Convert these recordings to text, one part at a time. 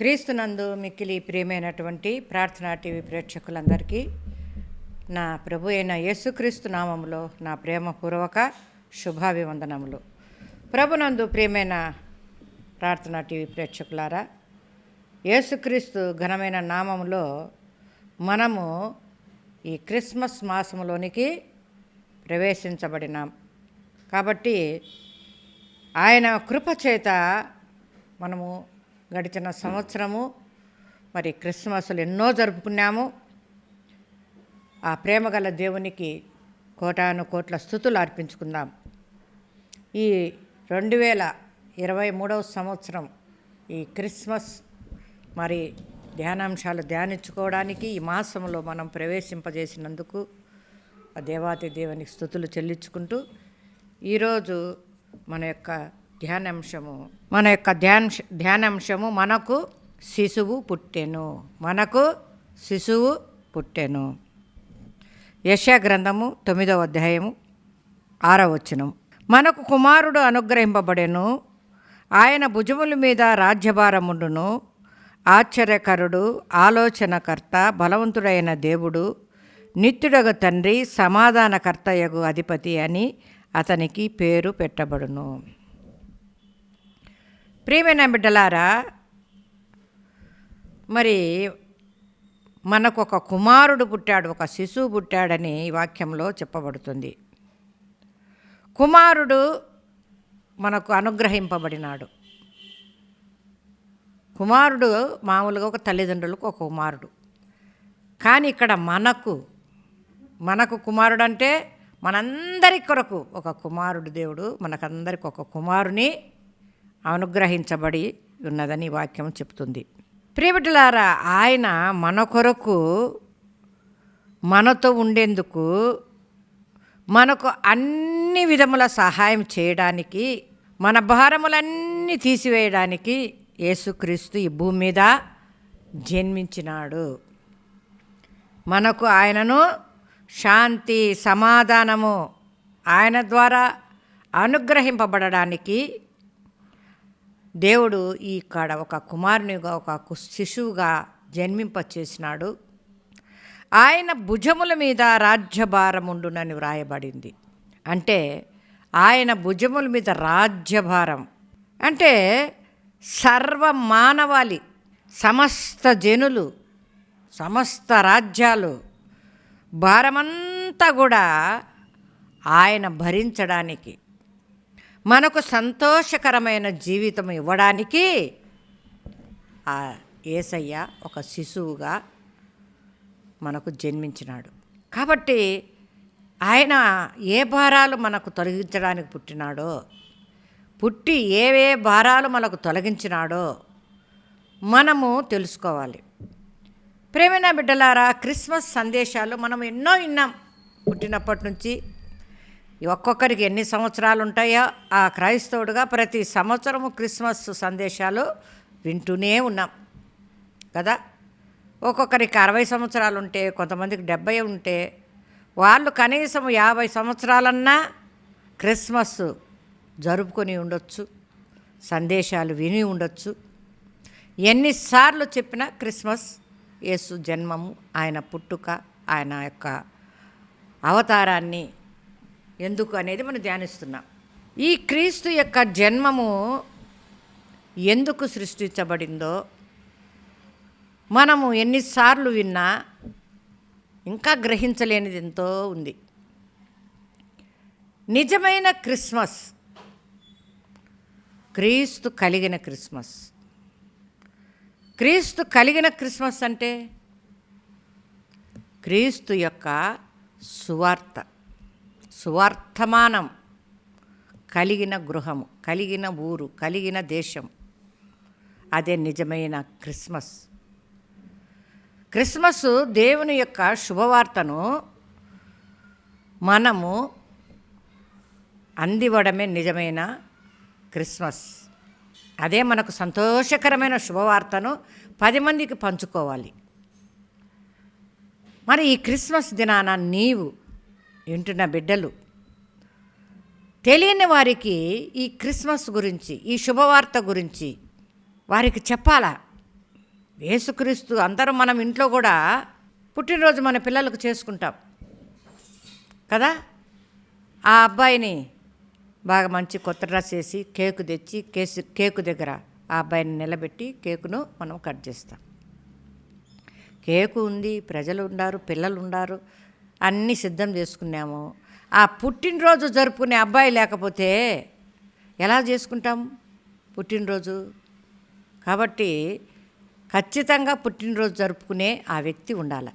క్రీస్తునందు మిక్కిలి ప్రియమైనటువంటి ప్రార్థనా టీవీ ప్రేక్షకులందరికీ నా ప్రభు అయిన యేసుక్రీస్తు నామములో నా ప్రేమపూర్వక శుభాభివందనములు. ప్రభునందు ప్రియమైన ప్రార్థనా టీవీ ప్రేక్షకులారా యేసుక్రీస్తు ఘనమైన నామములో మనము ఈ క్రిస్మస్ మాసములోనికి ప్రవేశించబడినాం. కాబట్టి ఆయన కృపచేత మనము గడిచిన సంవత్సరము మరి క్రిస్మస్లు ఎన్నో జరుపుకున్నాము. ఆ ప్రేమగల దేవునికి కోటాను కోట్ల స్థుతులు అర్పించుకుందాం. ఈ రెండు వేల ఇరవై మూడవ సంవత్సరం ఈ క్రిస్మస్ మరి ధ్యానాంశాలు ధ్యానించుకోవడానికి ఈ మాసంలో మనం ప్రవేశింపజేసినందుకు ఆ దేవాతి దేవునికి స్థుతులు చెల్లించుకుంటూ ఈరోజు మన యొక్క ధ్యానాంశము. మన యొక్క ధ్యాన ధ్యానాంశము మనకు శిశువు పుట్టెను. మనకు శిశువు పుట్టెను. యశా గ్రంథము తొమ్మిదవ అధ్యాయము ఆరవ వచనం. మనకు కుమారుడు అనుగ్రహింపబడెను. ఆయన భుజముల మీద రాజ్యభారముండును. ఆశ్చర్యకరుడు ఆలోచనకర్త బలవంతుడైన దేవుడు నిత్యుడగు తండ్రి సమాధానకర్తయగు అధిపతి అని అతనికి పేరు పెట్టబడును. ప్రియమైన బిడ్డలారా మరి మనకు ఒక కుమారుడు పుట్టాడు ఒక శిశువు పుట్టాడని ఈ వాక్యంలో చెప్పబడుతుంది. కుమారుడు మనకు అనుగ్రహింపబడినాడు. కుమారుడు మామూలుగా ఒక తల్లిదండ్రులకు ఒక కుమారుడు. కానీ ఇక్కడ మనకు మనకు కుమారుడు అంటే మనందరి కొరకు ఒక కుమారుడు దేవుడు మనకందరికి ఒక కుమారుని అనుగ్రహించబడి ఉన్నదని వాక్యం చెప్తుంది. ప్రియబిడ్డలారా ఆయన మన కొరకు మనతో ఉండేందుకు మనకు అన్ని విధముల సహాయం చేయడానికి మన భారములన్నీ తీసివేయడానికి యేసుక్రీస్తు ఈ భూమి మీద జన్మించినాడు. మనకు ఆయనను శాంతి సమాధానము ఆయన ద్వారా అనుగ్రహింపబడడానికి దేవుడు ఈ కాడ ఒక కుమారునిగా ఒక శిశువుగా జన్మింపచేసినాడు. ఆయన భుజముల మీద రాజ్యభారముండునని వ్రాయబడింది. అంటే ఆయన భుజముల మీద రాజ్యభారం. అంటే సర్వ మానవాళి సమస్త జనులు సమస్త రాజ్యాలు భారమంతా కూడా ఆయన భరించడానికి మనకు సంతోషకరమైన జీవితం ఇవ్వడానికి ఆ ఏసయ్య ఒక శిశువుగా మనకు జన్మించినాడు. కాబట్టి ఆయన ఏ భారాలు మనకు తొలగించడానికి పుట్టినాడో పుట్టి ఏవే భారాలు మనకు తొలగించినాడో మనము తెలుసుకోవాలి. ప్రేమిన బిడ్డలారా క్రిస్మస్ సందేశాలు మనం ఎన్నో విన్నాం పుట్టినప్పటి నుంచి. ఒక్కొక్కరికి ఎన్ని సంవత్సరాలు ఉంటాయో ఆ క్రైస్తవుడుగా ప్రతి సంవత్సరము క్రిస్మస్ సందేశాలు వింటూనే ఉన్నాం. కదా? ఒక్కొక్కరికి అరవై సంవత్సరాలు ఉంటే కొంతమందికి డెబ్బై ఉంటే వాళ్ళు కనీసం యాభై సంవత్సరాలన్నా క్రిస్మస్ జరుపుకొని ఉండొచ్చు సందేశాలు విని ఉండొచ్చు. ఎన్నిసార్లు చెప్పినా క్రిస్మస్ యేసు జన్మము ఆయన పుట్టుక ఆయన యొక్క అవతారాన్ని ఎందుకు అనేది మనం ధ్యానిస్తున్నాం. ఈ క్రీస్తు యొక్క జన్మము ఎందుకు సృష్టించబడిందో మనము ఎన్నిసార్లు విన్నా ఇంకా గ్రహించలేనిది ఎంతో ఉంది. నిజమైన క్రిస్మస్ క్రీస్తు కలిగిన క్రిస్మస్. క్రీస్తు కలిగిన క్రిస్మస్ అంటే క్రీస్తు యొక్క సువార్త. సువార్థమానం కలిగిన గృహము కలిగిన ఊరు కలిగిన దేశం. అదే నిజమైన క్రిస్మస్. క్రిస్మస్ దేవుని యొక్క శుభవార్తను మనము అందివ్వడమే నిజమైన క్రిస్మస్. అదే మనకు సంతోషకరమైన శుభవార్తను పది మందికి పంచుకోవాలి. మరి ఈ క్రిస్మస్ దినాన నీవు వింటున్న బిడ్డలు. తెలియని వారికి ఈ క్రిస్మస్ గురించి ఈ శుభవార్త గురించి వారికి చెప్పాలా? వేసుక్రీస్తు అందరం మనం ఇంట్లో కూడా పుట్టినరోజు మన పిల్లలకు చేసుకుంటాం. కదా? ఆ అబ్బాయిని బాగా మంచి కొత్త డ్రెస్ వేసి కేకు తెచ్చి కేసు కేకు దగ్గర ఆ అబ్బాయిని నిలబెట్టి కేకును మనం కట్ చేస్తాం. కేకు ఉంది ప్రజలు ఉన్నారు పిల్లలు ఉన్నారు అన్నీ సిద్ధం చేసుకున్నాము. ఆ పుట్టినరోజు జరుపుకునే అబ్బాయి లేకపోతే ఎలా చేసుకుంటాం పుట్టినరోజు? కాబట్టి ఖచ్చితంగా పుట్టినరోజు జరుపుకునే ఆ వ్యక్తి ఉండాలి.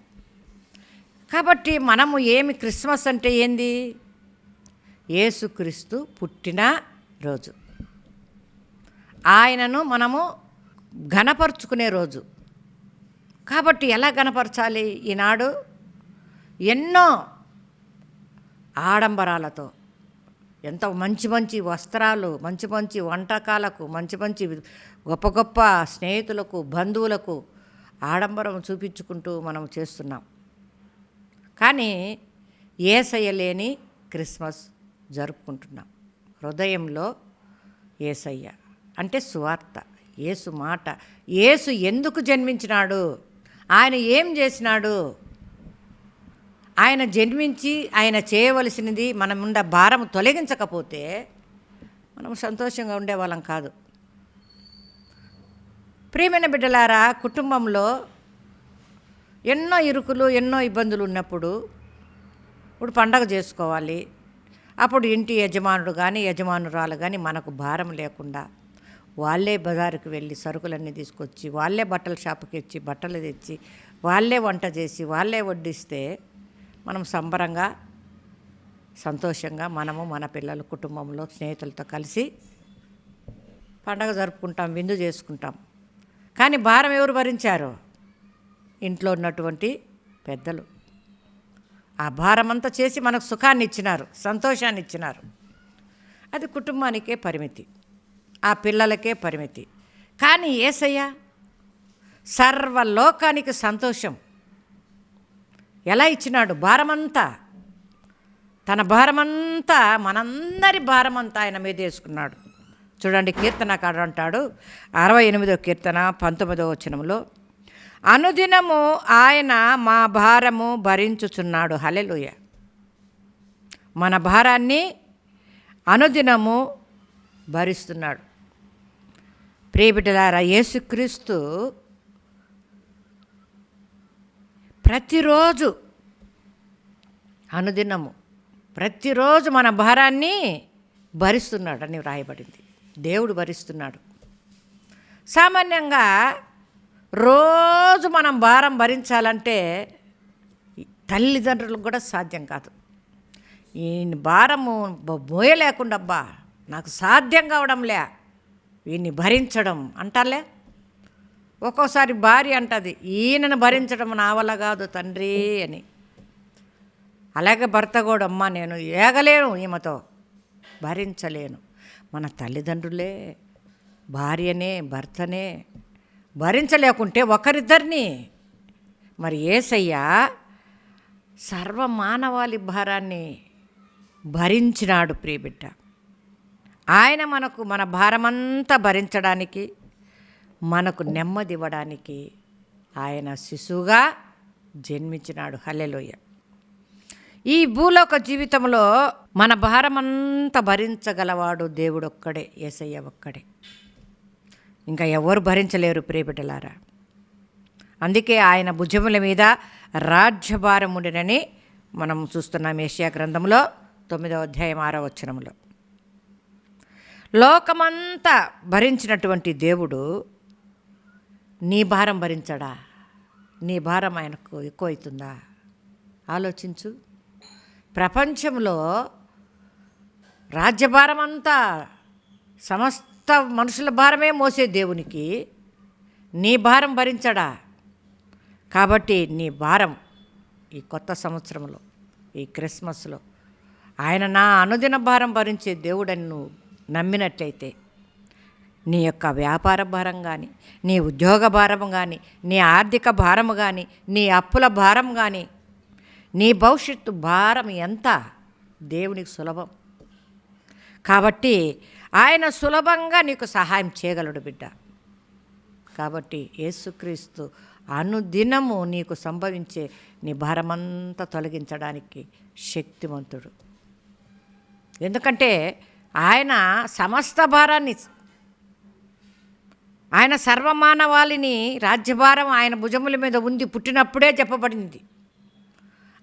కాబట్టి మనము ఏమి క్రిస్మస్ అంటే ఏంది? యేసుక్రీస్తు పుట్టిన రోజు ఆయనను మనము ఘనపరుచుకునే రోజు. కాబట్టి ఎలా గనపరచాలి ఈనాడు ఎన్నో ఆడంబరాలతో ఎంత మంచి మంచి వస్త్రాలు మంచి మంచి వంటకాలకు మంచి మంచి గొప్ప గొప్ప స్నేహితులకు బంధువులకు ఆడంబరం చూపించుకుంటూ మనం చేస్తున్నాం. కానీ ఏసయ్య లేని క్రిస్మస్ జరుపుకుంటున్నాం. హృదయంలో ఏసయ్య అంటే సువార్త ఏసు మాట ఏసు ఎందుకు జన్మించినాడు ఆయన ఏం చేసినాడు ఆయన జన్మించి ఆయన చేయవలసినది మనం ఉండ భారం తొలగించకపోతే మనం సంతోషంగా ఉండేవాళ్ళం కాదు. ప్రియమైన బిడ్డలారా కుటుంబంలో ఎన్నో ఇరుకులు ఎన్నో ఇబ్బందులు ఉన్నప్పుడు ఇప్పుడు పండగ చేసుకోవాలి. అప్పుడు ఇంటి యజమానుడు కానీ యజమానురాలు కానీ మనకు భారం లేకుండా వాళ్ళే బజారుకు వెళ్ళి సరుకులన్నీ తీసుకొచ్చి వాళ్ళే బట్టల షాపుకి ఇచ్చి బట్టలు తెచ్చి వాళ్ళే వంట చేసి వాళ్ళే వడ్డిస్తే మనం సంబరంగా సంతోషంగా మనము మన పిల్లల కుటుంబంలో స్నేహితులతో కలిసి పండగ జరుపుకుంటాం విందు చేసుకుంటాం. కానీ భారం ఎవరు భరించారు? ఇంట్లో ఉన్నటువంటి పెద్దలు. ఆ భారమంతా చేసి మనకు సుఖాన్ని ఇచ్చినారు సంతోషాన్ని ఇచ్చినారు. అది కుటుంబానికే పరిమితి ఆ పిల్లలకే పరిమితి. కానీ ఏసయ్య సర్వలోకానికి సంతోషం. ఎలా ఇచ్చినాడు? భారమంతా. తన భారమంతా మనందరి భారమంతా ఆయన మీద వేసుకున్నాడు. చూడండి కీర్తనకాడు అంటాడు అరవై ఎనిమిదో కీర్తన పంతొమ్మిదో వచనంలో అనుదినము ఆయన మా భారము భరించుచున్నాడు. హలెలుయ మన భారాన్ని అనుదినము భరిస్తున్నాడు. ప్రియబిడ్డలారా యేసుక్రీస్తు ప్రతిరోజు అనుదినము ప్రతిరోజు మన భారాన్ని భరిస్తున్నాడు అని వ్రాయబడింది. దేవుడు భరిస్తున్నాడు. సామాన్యంగా రోజు మనం భారం భరించాలంటే తల్లిదండ్రులకు కూడా సాధ్యం కాదు. ఈ భారము మోయలేకుండా అబ్బా నాకు సాధ్యం కావడంలే వీన్ని భరించడం అంటారులే? ఒక్కోసారి భార్య అంటది ఈయనను భరించడం నా వల్ల కాదు తండ్రి అని. అలాగే భర్త కూడా అమ్మ నేను ఏగలేను ఈమెతో భరించలేను. మన తల్లిదండ్రులే భార్యనే భర్తనే భరించలేకుంటే ఒకరిద్దరిని. మరి యేసయ్య సర్వ మానవాళి భారాన్ని భరించినాడు ప్రియబిడ్డ. ఆయన మనకు మన భారమంతా భరించడానికి మనకు నెమ్మది ఇవ్వడానికి ఆయన శిశువుగా జన్మించినాడు. హల్లెలోయ. ఈ భూలోక జీవితంలో మన భారమంతా భరించగలవాడు దేవుడు ఒక్కడే ఏసయ్య ఒక్కడే. ఇంకా ఎవరు భరించలేరు ప్రియబిడ్డలారా? అందుకే ఆయన భుజముల మీద రాజ్యభారం ఉండినని మనం చూస్తున్నాం ఏషియా గ్రంథంలో తొమ్మిదవ అధ్యాయం ఆరో వచనంలో లోకమంతా భరించినటువంటి దేవుడు నీ భారం భరించడా? నీ భారం ఆయనకు ఎక్కువ అవుతుందా ఆలోచించు. ప్రపంచంలో రాజ్యభారం అంతా సమస్త మనుషుల భారమే మోసే దేవునికి నీ భారం భరించడా? కాబట్టి నీ భారం ఈ కొత్త సంవత్సరంలో ఈ క్రిస్మస్లో. ఆయన నా అనుదిన భారం భరించే దేవుడని నువ్వు నమ్మినట్లయితే నీ యొక్క వ్యాపార భారం కానీ నీ ఉద్యోగ భారం కానీ నీ ఆర్థిక భారం కానీ నీ అప్పుల భారం కానీ నీ భవిష్యత్తు భారం ఎంత? దేవునికి సులభం. కాబట్టి ఆయన సులభంగా నీకు సహాయం చేయగలడు బిడ్డ. కాబట్టి యేసుక్రీస్తు అనుదినము నీకు సంభవించే నీ భారమంతా తొలగించడానికి శక్తివంతుడు. ఎందుకంటే ఆయన సమస్త భారాన్ని ఆయన సర్వమానవాళిని రాజ్యభారం ఆయన భుజముల మీద ఉంది పుట్టినప్పుడే చెప్పబడింది.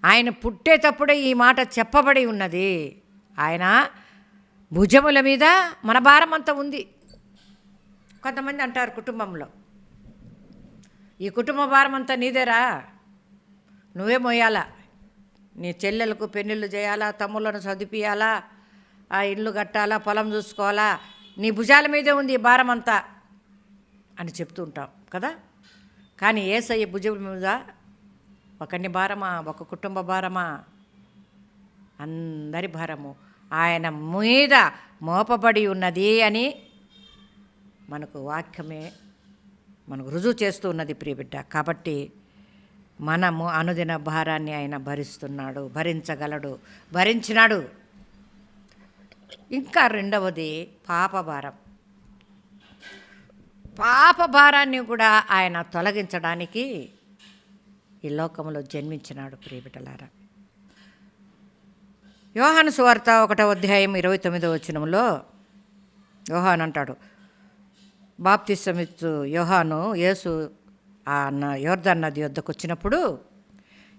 ఆయన పుట్టేటప్పుడే ఈ మాట చెప్పబడి ఉన్నది. ఆయన భుజముల మీద మన భారం అంతా ఉంది. కొంతమంది అంటారు కుటుంబంలో ఈ కుటుంబ భారం అంతా నీదేరా? నువ్వే మోయాలా? నీ చెల్లెలకు పెళ్ళిళ్ళు చేయాలా? తమ్ముళ్ళను చదివియాలా ఆ ఇల్లు కట్టాలా? పొలం చూసుకోవాలా? నీ భుజాల మీదే ఉంది ఈ భారం అంతా. అని చెప్తూ ఉంటాం కదా? కానీ ఏసయ్య భుజముల మీద ఒకని భారమా ఒక కుటుంబ భారమా? అందరి భారము. ఆయన మీద మోపబడి ఉన్నది అని మనకు వాక్యమే మనకు రుజువు చేస్తూ ఉన్నది ప్రియబిడ్డ కాబట్టి మనము అనుదిన భారాన్ని ఆయన భరిస్తున్నాడు భరించగలడు భరించినాడు. ఇంకా రెండవది పాప భారం. పాప భారాన్ని కూడా ఆయన తొలగించడానికి ఈ లోకంలో జన్మించినాడు ప్రియబిటలారా యోహాను సువార్త ఒకటో అధ్యాయం ఇరవై తొమ్మిదో వచనంలో యోహాన్ అంటాడు బాప్తిసమిచ్చు యోహాను యేసు ఆ న- నది వద్దకు వచ్చినప్పుడు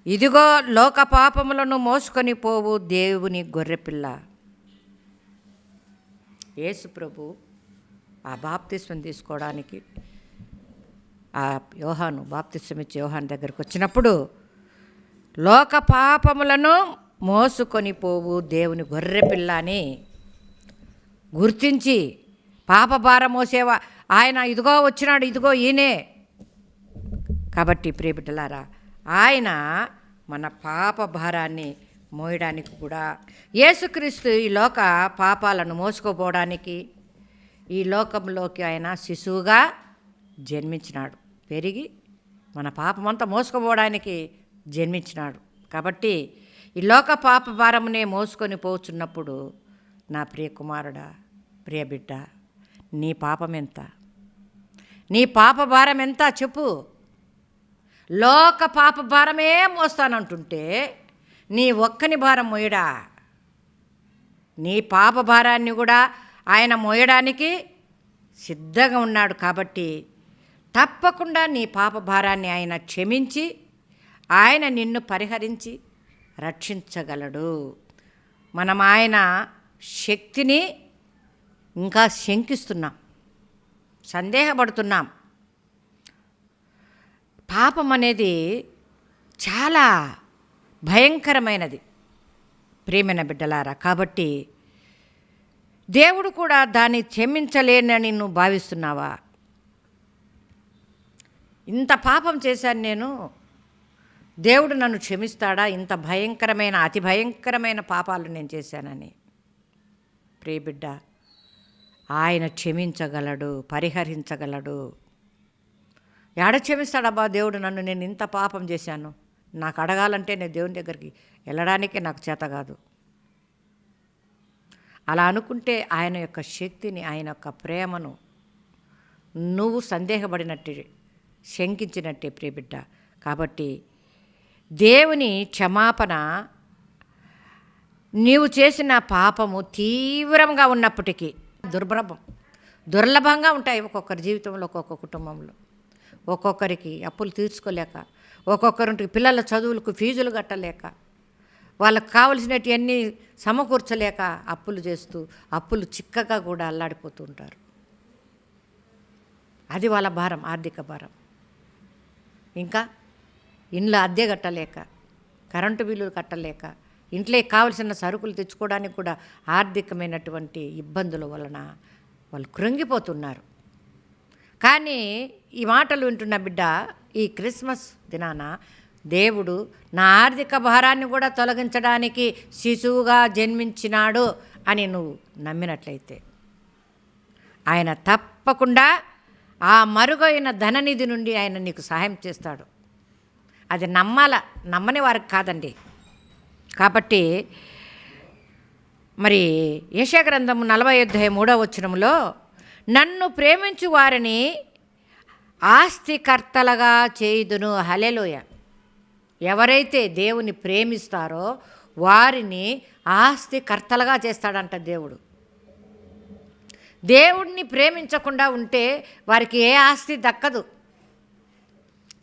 ఇదిగో లోక పాపములను మోసుకొని పోవు దేవుని గొర్రెపిల్ల. యేసు ప్రభు ఆ బాప్తిస్వం తీసుకోవడానికి ఆ యోహాను బాప్తిస్వం ఇచ్చే యోహాన్ దగ్గరకు వచ్చినప్పుడు లోక పాపములను మోసుకొని పోవు దేవుని గొర్రెపిల్ల అని గుర్తించి పాపభారం మోసేవా ఆయన ఇదిగో వచ్చినాడు ఇదిగో ఈయనే. కాబట్టి ప్రియబిడ్డలారా ఆయన మన పాప భారాన్ని మోయడానికి కూడా యేసుక్రీస్తు ఈ లోక పాపాలను మోసుకోపోవడానికి ఈ లోకంలోకి ఆయన శిశువుగా జన్మించినాడు. పెరిగి మన పాపమంతా మోసుకుపోవడానికి జన్మించినాడు. కాబట్టి ఈ లోక పాప భారమునే మోసుకొని పోచున్నప్పుడు నా ప్రియ కుమారుడా ప్రియ బిడ్డ నీ పాపం ఎంత? నీ పాప భారం ఎంత చెప్పు. లోక పాప భారమే మోస్తానంటుంటే నీ ఒక్కని భారం మోయడా. నీ పాప భారాన్ని కూడా ఆయన మోయడానికి సిద్ధంగా ఉన్నాడు కాబట్టి తప్పకుండా నీ పాప భారాన్ని ఆయన క్షమించి ఆయన నిన్ను పరిహరించి రక్షించగలడు. మనం ఆయన శక్తిని ఇంకా శంకిస్తున్నాం సందేహపడుతున్నాం. పాపం అనేది చాలా భయంకరమైనది ప్రేమైన బిడ్డలారా. కాబట్టి దేవుడు కూడా దాన్ని క్షమించలేనని నువ్వు భావిస్తున్నావా? ఇంత పాపం చేశాను నేను. దేవుడు నన్ను క్షమిస్తాడా? ఇంత భయంకరమైన అతి భయంకరమైన పాపాలు నేను చేశానని. ప్రియబిడ్డ ఆయన క్షమించగలడు పరిహరించగలడు. ఎడ క్షమిస్తాడబ్బా దేవుడు నన్ను? నేను ఇంత పాపం చేశాను. నాకు అడగాలంటే నేను దేవుని దగ్గరికి వెళ్ళడానికే నాకు చేత కాదు. అలా అనుకుంటే ఆయన యొక్క శక్తిని ఆయన యొక్క ప్రేమను నువ్వు సందేహపడినట్టే శంకించినట్టే ప్రియబిడ్డ. కాబట్టి దేవుని క్షమాపణ నీవు చేసిన పాపము తీవ్రంగా ఉన్నప్పటికీ దుర్భలభం దుర్లభంగా ఉంటాయి ఒక్కొక్కరి జీవితంలో ఒక్కొక్క కుటుంబంలో. ఒక్కొక్కరికి అప్పులు తీర్చుకోలేక ఒక్కొక్కరింటికి పిల్లల చదువులకు ఫీజులు కట్టలేక వాళ్ళకు కావలసినవన్నీ సమకూర్చలేక అప్పులు చేస్తూ అప్పులు చిక్కగా కూడా అల్లాడిపోతూ ఉంటారు. అది వాళ్ళ భారం ఆర్థిక భారం. ఇంకా ఇండ్ల అద్దె కట్టలేక కరెంటు బిల్లులు కట్టలేక ఇంట్లో కావలసిన సరుకులు తెచ్చుకోవడానికి కూడా ఆర్థికమైనటువంటి ఇబ్బందుల వలన వాళ్ళు కృంగిపోతున్నారు. కానీ ఈ మాటలు వింటున్న బిడ్డ ఈ క్రిస్మస్ దినాన దేవుడు నా ఆర్థిక భారాన్ని కూడా తొలగించడానికి శిశువుగా జన్మించినాడు అని నువ్వు నమ్మినట్లయితే. ఆయన తప్పకుండా ఆ మరుగైన ధననిధి నుండి ఆయన నీకు సహాయం చేస్తాడు. అది నమ్మాల నమ్మని వారికి కాదండి. కాబట్టి మరి యశగ్రంథం నలభై అధ్యాయం మూడవ వచనంలో నన్ను ప్రేమించు వారిని ఆస్తికర్తలుగా చేయుదును. హలెలోయ ఎవరైతే దేవుని ప్రేమిస్తారో వారిని ఆస్తికర్తలుగా చేస్తాడంట దేవుడు. దేవుడిని ప్రేమించకుండా ఉంటే వారికి ఏ ఆస్తి దక్కదు.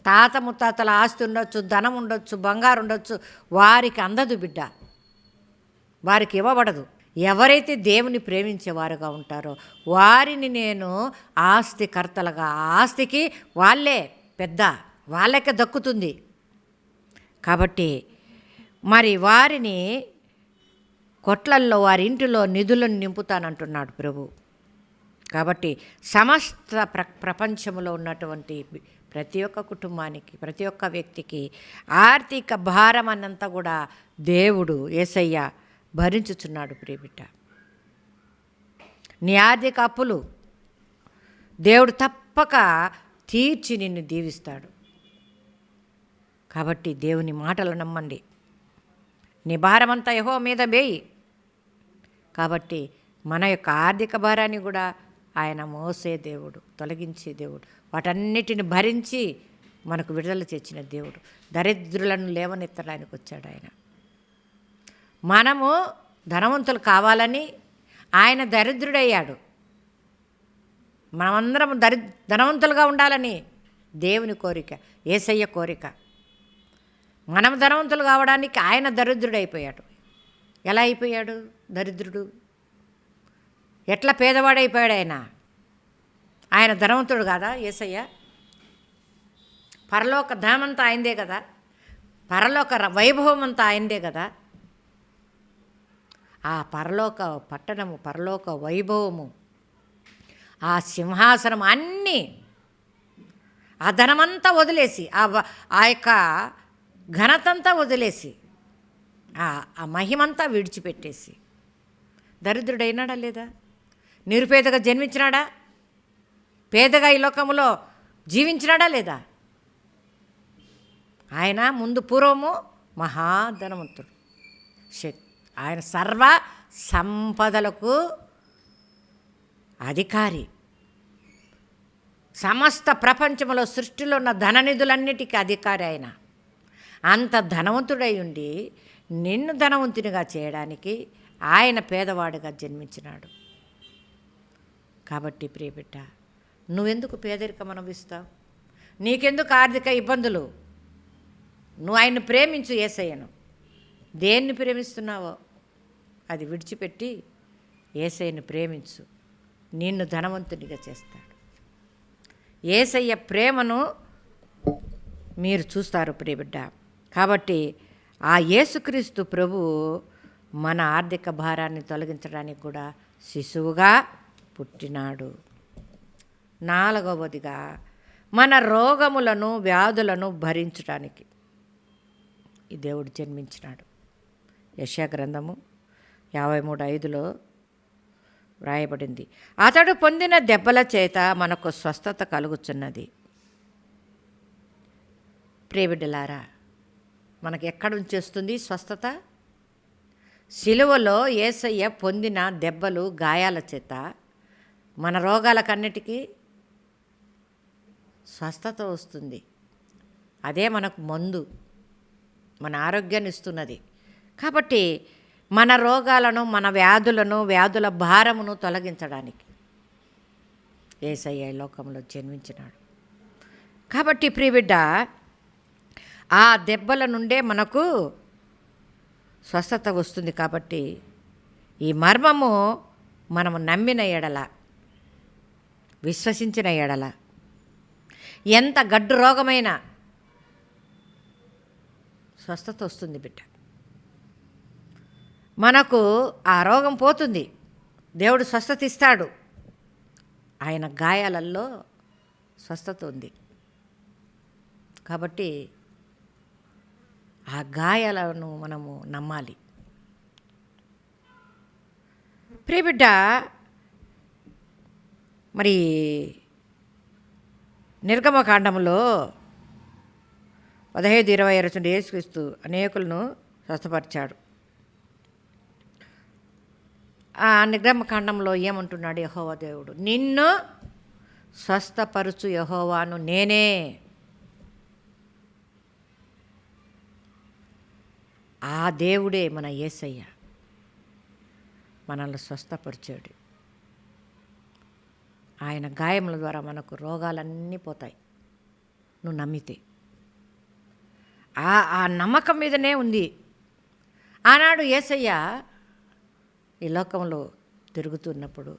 తాత ముత్తాతల ఆస్తి ఉండొచ్చు ధనం ఉండొచ్చు బంగారు ఉండొచ్చు వారికి అందదు బిడ్డ. వారికి ఇవ్వబడదు. ఎవరైతే దేవుని ప్రేమించేవారుగా ఉంటారో వారిని నేను ఆస్తికర్తలుగా ఆస్తికి వాళ్ళే పెద్ద వాళ్ళకే దక్కుతుంది. కాబట్టి మరి వారిని కొట్లల్లో వారి ఇంటిలో నిధులను నింపుతానంటున్నాడు ప్రభు. కాబట్టి సమస్త ప్ర ప్రపంచంలో ఉన్నటువంటి ప్రతి ఒక్క కుటుంబానికి ప్రతి ఒక్క వ్యక్తికి ఆర్థిక భారం అన్నంతా కూడా దేవుడు ఏసయ్య భరించుచున్నాడు ప్రియబిడ్డ. నీ ఆర్థిక అప్పులు దేవుడు తప్పక తీర్చి నిన్ను దీవిస్తాడు. కాబట్టి దేవుని మాటలు నమ్మండి. నీ భారమంతా యహో మీద వేయి. కాబట్టి మన యొక్క ఆర్థిక భారాన్ని కూడా ఆయన మోసే దేవుడు తొలగించే దేవుడు. వాటన్నిటిని భరించి మనకు విడుదల తెచ్చిన దేవుడు. దరిద్రులను లేవనెత్తడానికి వచ్చాడు ఆయన. మనము ధనవంతులు కావాలని ఆయన దరిద్రుడయ్యాడు. మనమందరం దరి ధనవంతులుగా ఉండాలని దేవుని కోరిక ఏసయ్య కోరిక. మనం ధనవంతులు కావడానికి ఆయన దరిద్రుడైపోయాడు. ఎలా అయిపోయాడు? దరిద్రుడు. ఎట్లా పేదవాడైపోయాడు ఆయన? ఆయన ధనవంతుడు కాదా ఏసయ్య? పరలోక ధనమంతా ఆయనదే కదా? పరలోక వైభవం అంతా ఆయనదే కదా? ఆ పరలోక పట్టణము పరలోక వైభవము ఆ సింహాసనం అన్నీ ఆ ధనమంతా వదిలేసి ఆ ఆ యొక్క ఘనతంతా వదిలేసి ఆ మహిమంతా విడిచిపెట్టేసి. దరిద్రుడైనాడా లేదా? నిరుపేదగా జన్మించినాడా? పేదగా ఈ లోకములో జీవించినాడా లేదా? ఆయన ముందు పూర్వము మహాధనవంతుడు. శక్- ఆయన సర్వ సంపదలకు అధికారి. సమస్త ప్రపంచంలో సృష్టిలో ఉన్న ధననిధులన్నిటికీ అధికారి ఆయన. అంత ధనవంతుడై ఉండి నిన్ను ధనవంతునిగా చేయడానికి ఆయన పేదవాడిగా జన్మించినాడు. కాబట్టి ప్రియబిడ్డ నువ్వెందుకు పేదరికం అనుభవిస్తావు? నీకెందుకు ఆర్థిక ఇబ్బందులు? నువ్వు ఆయన ప్రేమించు ఏసయ్యను. దేన్ని ప్రేమిస్తున్నావో అది విడిచిపెట్టి ఏసయ్యను ప్రేమించు. నిన్ను ధనవంతునిగా చేస్తాడు. ఏసయ్య ప్రేమను మీరు చూస్తారు ప్రియబిడ్డ. కాబట్టి ఆ యేసుక్రీస్తు ప్రభు మన ఆర్థిక భారాన్ని తొలగించడానికి కూడా శిశువుగా పుట్టినాడు. నాలుగవదిగా మన రోగములను వ్యాధులను భరించడానికి ఈ దేవుడు జన్మించినాడు. యశా గ్రంథము యాభై మూడు ఐదులో వ్రాయబడింది. అతడు పొందిన దెబ్బల చేత మనకు స్వస్థత కలుగుచున్నది. ప్రియబిడ్డలారా మనకి ఎక్కడ నుంచి వస్తుంది స్వస్థత? సిలువలో ఏసయ్య పొందిన దెబ్బలు గాయాల చేత. మన రోగాలకన్నిటికీ స్వస్థత వస్తుంది. అదే మనకు మందు. మన ఆరోగ్యాన్ని ఇస్తున్నది. కాబట్టి మన రోగాలను మన వ్యాధులను వ్యాధుల భారమును తొలగించడానికి ఏసయ్య లోకంలో జన్మించినాడు. కాబట్టి ప్రియబిడ్డ ఆ దెబ్బల నుండే మనకు స్వస్థత వస్తుంది కాబట్టి ఈ మర్మము మనము నమ్మిన ఎడల విశ్వసించిన ఎడల. ఎంత గడ్డు రోగమైనా స్వస్థత వస్తుంది బిడ్డ. మనకు ఆ రోగం పోతుంది. దేవుడు స్వస్థత ఇస్తాడు ఆయన గాయాలల్లో స్వస్థత ఉంది. కాబట్టి ఆ గాయాలను మనము నమ్మాలి. ప్రియబిడ్డ మరి నిర్గమకాండంలో పదహైదు ఇరవై ఇరవై యేసుక్రీస్తు అనేకులను స్వస్థపరిచాడు. ఆ నిర్గమకాండంలో ఏమంటున్నాడు యహోవా దేవుడు? నిన్ను స్వస్థపరుచు యహోవాను నేనే. ఆ దేవుడే మన యేసయ్య మనల్ని స్వస్థపరిచాడు. ఆయన గాయముల ద్వారా మనకు రోగాలన్నీ పోతాయి. నువ్వు నమ్మితే. ఆ ఆ నమ్మకం మీదనే ఉంది. ఆనాడు యేసయ్య ఈ లోకంలో తిరుగుతున్నప్పుడు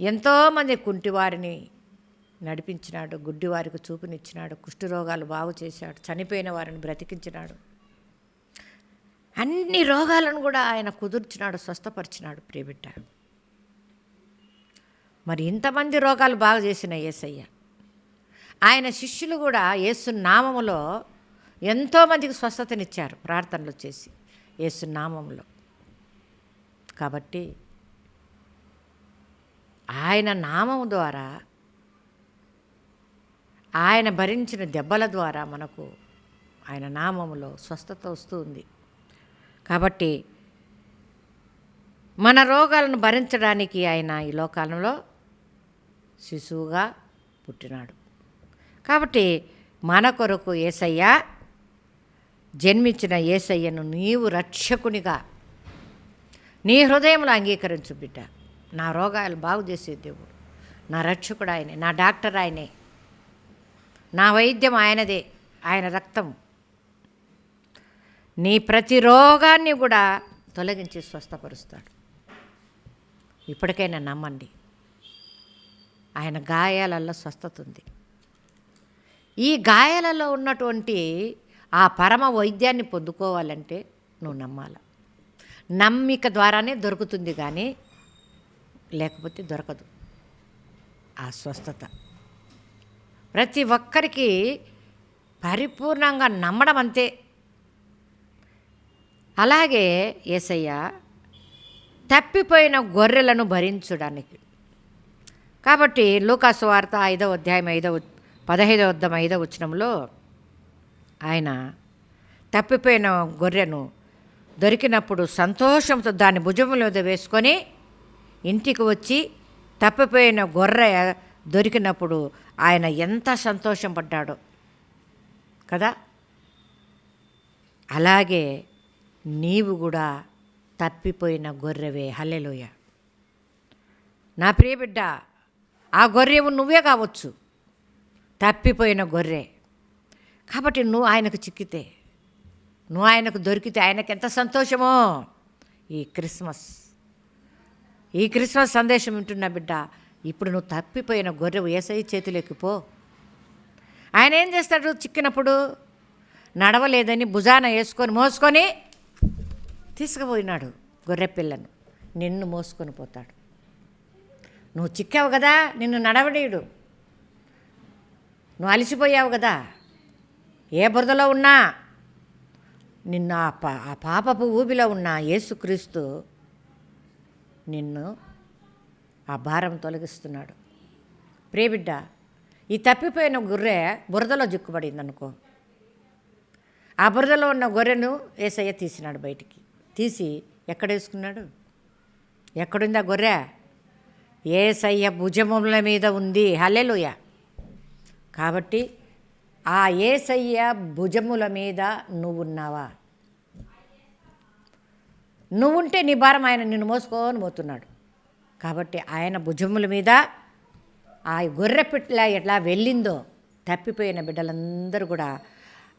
ఎంతోమంది కుంటివారిని నడిపించినాడు గుడ్డివారికి చూపునిచ్చినాడు కుష్ఠరోగాలు బాగు చేశాడు చనిపోయిన వారిని బ్రతికించినాడు. అన్ని రోగాలను కూడా ఆయన కుదుర్చినాడు స్వస్థపరిచినాడు ప్రియబిడ్డ. మరి ఇంతమంది రోగాలు బాగా చేసిన ఏసయ్య. ఆయన శిష్యులు కూడా యేసు నామములో ఎంతోమందికి స్వస్థతనిచ్చారు ప్రార్థనలు చేసి యేసు కాబట్టి ఆయన నామము ద్వారా ఆయన భరించిన దెబ్బల ద్వారా మనకు ఆయన నామములో స్వస్థత వస్తుంది కాబట్టి మన రోగాలను భరించడానికి ఆయన ఈ లోకాలంలో శిశువుగా పుట్టినాడు. కాబట్టి మన కొరకు ఏసయ్య జన్మించిన ఏసయ్యను నీవు రక్షకునిగా నీ హృదయంలో అంగీకరించు బిడ్డ. నా రోగాలు బాగు చేసే దేవుడు. నా రక్షకుడు ఆయనే నా డాక్టర్ ఆయనే. నా వైద్యం ఆయనదే ఆయన రక్తం నీ ప్రతి రోగాన్ని కూడా తొలగించి స్వస్థపరుస్తాడు. ఇప్పటికైనా నమ్మండి. ఆయన గాయాలలో స్వస్థత ఉంది. ఈ గాయాలలో ఉన్నటువంటి ఆ పరమ వైద్యాన్ని పొందుకోవాలంటే నువ్వు నమ్మాల. నమ్మిక ద్వారానే దొరుకుతుంది కానీ లేకపోతే దొరకదు. ఆ స్వస్థత. ప్రతి ఒక్కరికి పరిపూర్ణంగా నమ్మడం అంతే. అలాగే ఏసయ్య తప్పిపోయిన గొర్రెలను భరించడానికి. కాబట్టి లూకాసు వార్త ఐదవ అధ్యాయం ఐదవ పదహైదవ అర్థం ఐదవ వచ్చినంలో ఆయన తప్పిపోయిన గొర్రెను దొరికినప్పుడు సంతోషంతో దాన్ని భుజముల మీద వేసుకొని ఇంటికి వచ్చి తప్పిపోయిన గొర్రె దొరికినప్పుడు ఆయన ఎంత సంతోషం పడ్డాడో కదా? అలాగే నీవు కూడా తప్పిపోయిన గొర్రెవే. హల్లెలోయ. నా ప్రియ బిడ్డ ఆ గొర్రెవు నువ్వే కావచ్చు. తప్పిపోయిన గొర్రె. కాబట్టి నువ్వు ఆయనకు చిక్కితే నువ్వు ఆయనకు దొరికితే ఆయనకు ఎంత సంతోషమో. ఈ క్రిస్మస్. ఈ క్రిస్మస్ సందేశం వింటున్న బిడ్డ ఇప్పుడు నువ్వు తప్పిపోయిన గొర్రె ఏసై చేతిలోకి పో. ఆయన ఏం చేస్తాడు? చిక్కినప్పుడు నడవలేదని భుజాన వేసుకొని మోసుకొని తీసుకుపోయినాడు గొర్రె పిల్లను. నిన్ను మోసుకొని పోతాడు. నువ్వు చిక్కావు కదా నిన్ను నడవడీయుడు నువ్వు అలసిపోయావు కదా ఏ బురదలో ఉన్నా నిన్ను ఆ పా ఆ పాపపు ఊబిలో ఉన్న యేసుక్రీస్తు నిన్ను ఆ భారం తొలగిస్తున్నాడు. ప్రియబిడ్డ ఈ తప్పిపోయిన గొర్రె బురదలో చిక్కుబడింది అనుకో ఆ బురదలో ఉన్న గొర్రెను ఏసయ్య తీసినాడు బయటికి. తీసి ఎక్కడ వేసుకున్నాడు ఎక్కడుంది ఆ గొర్రె? ఏసయ్య భుజముల మీద ఉంది. హలెలుయ కాబట్టి ఆ ఏసయ్య భుజముల మీద నువ్వున్నావా? నువ్వుంటే నీ భారం ఆయన నిన్ను మోసుకొని పోతున్నాడు. కాబట్టి ఆయన భుజముల మీద ఆ గొర్రె పిట్ల ఎట్లా వెళ్ళిందో తప్పిపోయిన బిడ్డలందరూ కూడా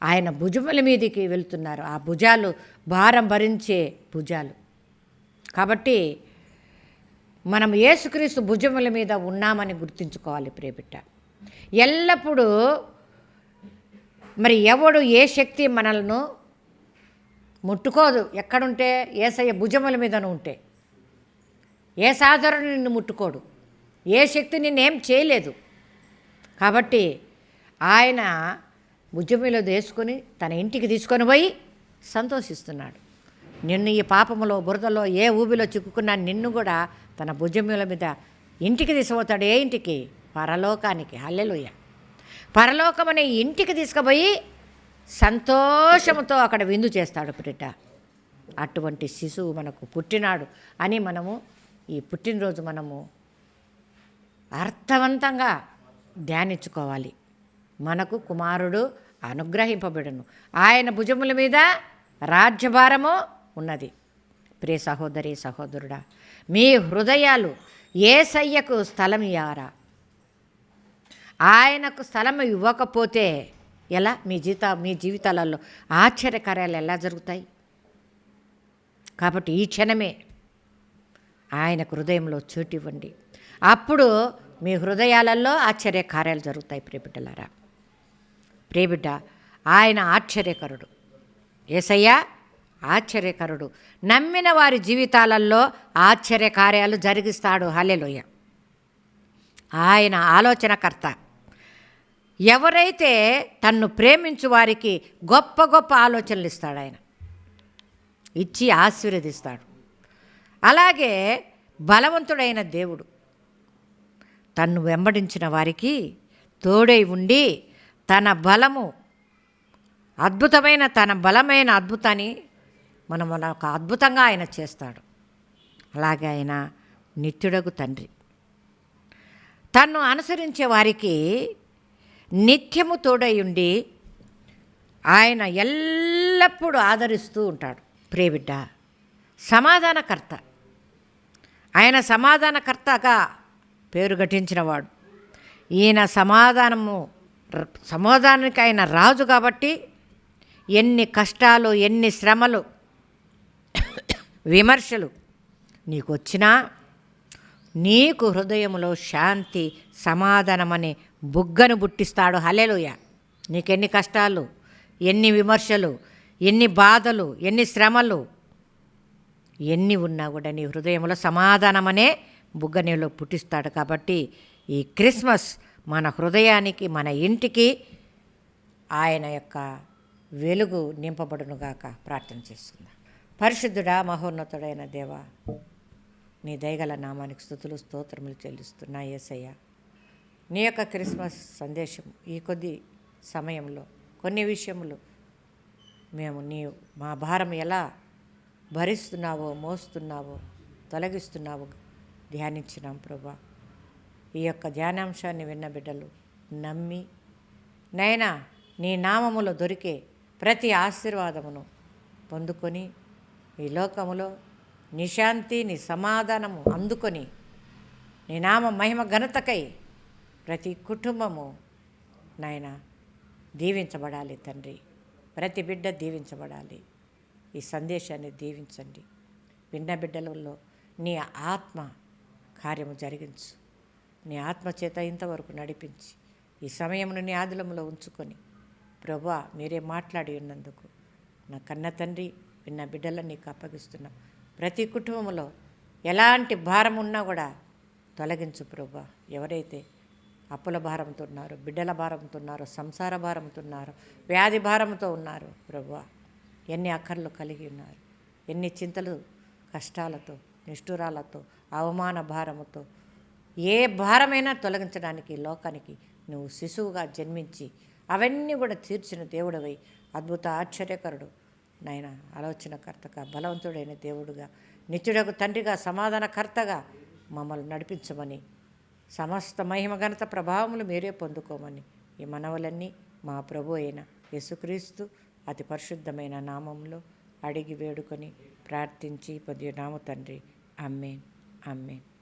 ఆయన భుజముల మీదకి వెళ్తున్నారు. ఆ భుజాలు భారం భరించే భుజాలు. కాబట్టి మనం యేసుక్రీస్తు భుజముల మీద ఉన్నామని గుర్తుంచుకోవాలి ప్రియబిట్ట ఎల్లప్పుడూ మరి ఎవడు ఏ శక్తి మనల్ని ముట్టుకోదు. ఎక్కడుంటే ఏసయ్య భుజముల మీదను ఉంటే. ఏ సాధారణ నిన్ను ముట్టుకోడు. ఏ శక్తి నిన్నేం చేయలేదు. కాబట్టి ఆయన భుజములో వేసుకొని తన ఇంటికి తీసుకొని పోయి సంతోషిస్తున్నాడు. నిన్ను ఈ పాపములో బురదలో ఏ ఊబిలో చిక్కుకున్నా నిన్ను కూడా తన భుజముల మీద ఇంటికి తీసుకుపోతాడు. ఏ ఇంటికి? పరలోకానికి. హల్లెలుయ్య పరలోకం అనే ఇంటికి తీసుకుపోయి సంతోషముతో అక్కడ విందు చేస్తాడు బిడ్డ అటువంటి శిశువు మనకు పుట్టినాడు అని మనము ఈ పుట్టినరోజు మనము అర్థవంతంగా ధ్యానించుకోవాలి. మనకు కుమారుడు అనుగ్రహింపబడును. ఆయన భుజముల మీద రాజ్యభారము ఉన్నది. ప్రియ సహోదరి సహోదరుడా మీ హృదయాలు ఏసయ్యకు స్థలం ఇయ్యారా ఆయనకు స్థలం ఇవ్వకపోతే ఎలా? మీ జీవిత మీ జీవితాలలో ఆశ్చర్యకార్యాలు ఎలా జరుగుతాయి? కాబట్టి ఈ క్షణమే ఆయనకు హృదయంలో చోటు ఇవ్వండి. అప్పుడు మీ హృదయాలలో ఆశ్చర్య కార్యాలు జరుగుతాయి ప్రియబిడ్డలారా ప్రియబిడ్డ ఆయన ఆశ్చర్యకరుడు. ఏసయ్య ఆశ్చర్యకరుడు. నమ్మిన వారి జీవితాలలో ఆశ్చర్య కార్యాలు జరిగిస్తాడు. హలెలోయ ఆయన ఆలోచనకర్త. ఎవరైతే తన్ను ప్రేమించు వారికి గొప్ప గొప్ప ఆలోచనలు ఇస్తాడు ఆయన ఇచ్చి ఆశీర్వదిస్తాడు. అలాగే బలవంతుడైన దేవుడు. తన్ను వెంబడించిన వారికి తోడై ఉండి తన బలము అద్భుతమైన తన బలమైన అద్భుతాన్ని మనం మన ఒక అద్భుతంగా ఆయన చేస్తాడు. అలాగే ఆయన నిత్యుడగు తండ్రి. తన్ను అనుసరించే వారికి నిత్యము తోడై ఉండి ఆయన ఎల్లప్పుడూ ఆదరిస్తూ ఉంటాడు. ప్రేబిడ్డ సమాధానకర్త. ఆయన సమాధానకర్తగా పేరు గటించినవాడు ఈయన సమాధానము సమాధానానికి ఆయన రాజు కాబట్టి ఎన్ని కష్టాలు ఎన్ని శ్రమలు విమర్శలు నీకు వచ్చినా నీకు హృదయంలో శాంతి సమాధానమని బుగ్గను బుట్టిస్తాడు. హలెలుయ నీకెన్ని కష్టాలు ఎన్ని విమర్శలు ఎన్ని బాధలు ఎన్ని శ్రమలు ఎన్ని ఉన్నా కూడా నీ హృదయంలో సమాధానమనే బుగ్గ నీలో పుట్టిస్తాడు కాబట్టి ఈ క్రిస్మస్ మన హృదయానికి మన ఇంటికి ఆయన యొక్క వెలుగు నింపబడునుగాక ప్రార్థన చేసుకుందాం. పరిశుద్ధుడా మహోన్నతుడైన దేవా నీ దయగల నామానికి స్థుతులు స్తోత్రములు చెల్లిస్తున్నా యేసయ్య. నీ యొక్క క్రిస్మస్ సందేశం ఈ కొద్ది సమయంలో కొన్ని విషయములు మేము నీ మా భారం ఎలా భరిస్తున్నావో మోస్తున్నావో తొలగిస్తున్నావో ధ్యానించినాం ప్రభా. ఈ యొక్క ధ్యానాంశాన్ని విన్న బిడ్డలు నమ్మి నైనా నీ నామములో దొరికే ప్రతి ఆశీర్వాదమును పొందుకొని ఈ లోకములో నిశాంతి నీ సమాధానము అందుకొని నీ నామ మహిమ ఘనతకై ప్రతి కుటుంబము నాయన దీవించబడాలి తండ్రి. ప్రతి బిడ్డ దీవించబడాలి. ఈ సందేశాన్ని దీవించండి. విన్న బిడ్డలలో నీ ఆత్మ కార్యము జరిగించు. నీ ఆత్మ చేత ఇంతవరకు నడిపించి ఈ సమయమును నీ ఆదులములో ఉంచుకొని ప్రభా మీరే మాట్లాడి ఉన్నందుకు నా కన్న తండ్రి విన్న బిడ్డలను నీకు అప్పగిస్తున్నాం. ప్రతి కుటుంబంలో ఎలాంటి భారం ఉన్నా కూడా తొలగించు ప్రభా. ఎవరైతే అప్పుల భారంతో ఉన్నారో బిడ్డల భారంతో ఉన్నారో సంసార భారంతో ఉన్నారో వ్యాధి భారంతో ఉన్నారు ప్రభా ఎన్ని అక్కర్లు కలిగి ఉన్నారు ఎన్ని చింతలు కష్టాలతో నిష్ఠురాలతో అవమాన భారముతో ఏ భారమైనా తొలగించడానికి లోకానికి నువ్వు శిశువుగా జన్మించి అవన్నీ కూడా తీర్చిన దేవుడవై అద్భుత ఆశ్చర్యకరుడు. నాయన ఆలోచనకర్తగా బలవంతుడైన దేవుడుగా నిత్యుడకు తండ్రిగా సమాధానకర్తగా మమ్మల్ని నడిపించమని సమస్త మహిమ ఘనత ప్రభావములు మీరే పొందుకోమని ఈ మనవలన్నీ మా ప్రభు అయిన యేసుక్రీస్తు అతి పరిశుద్ధమైన నామంలో అడిగి వేడుకొని ప్రార్థించి పొందినాము తండ్రి. అమ్మేన్ అమ్మేన్